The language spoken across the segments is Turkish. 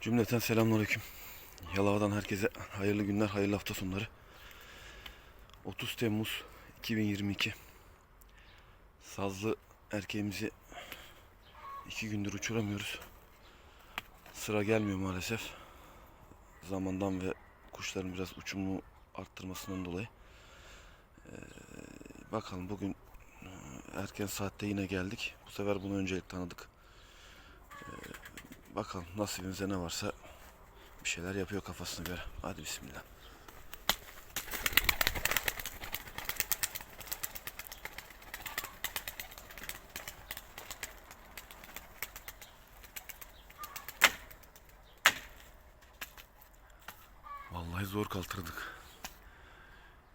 Cümleten selamünaleyküm. Yalova'dan herkese hayırlı günler, hayırlı hafta sonları. 30 Temmuz 2022. Sazlı erkeğimizi iki gündür uçuramıyoruz. Sıra gelmiyor maalesef. Zamandan ve kuşların biraz uçumu arttırmasından dolayı. Ee, bakalım bugün e, erken saatte yine geldik. Bu sefer bunu öncelik tanıdık. Bakalım nasibimize ne varsa bir şeyler yapıyor kafasına göre. Hadi bismillah. Vallahi zor kaldırdık.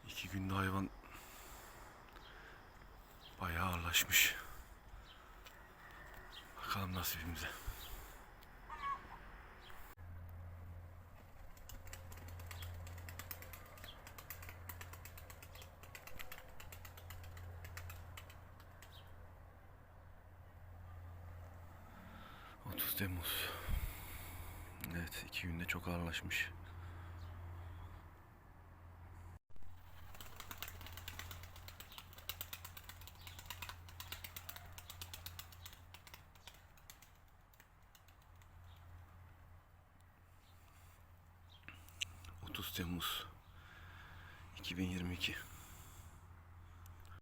İki günde hayvan bayağı ağırlaşmış. Bakalım nasibimize. Temmuz. Evet iki günde çok ağırlaşmış. Temmuz 2022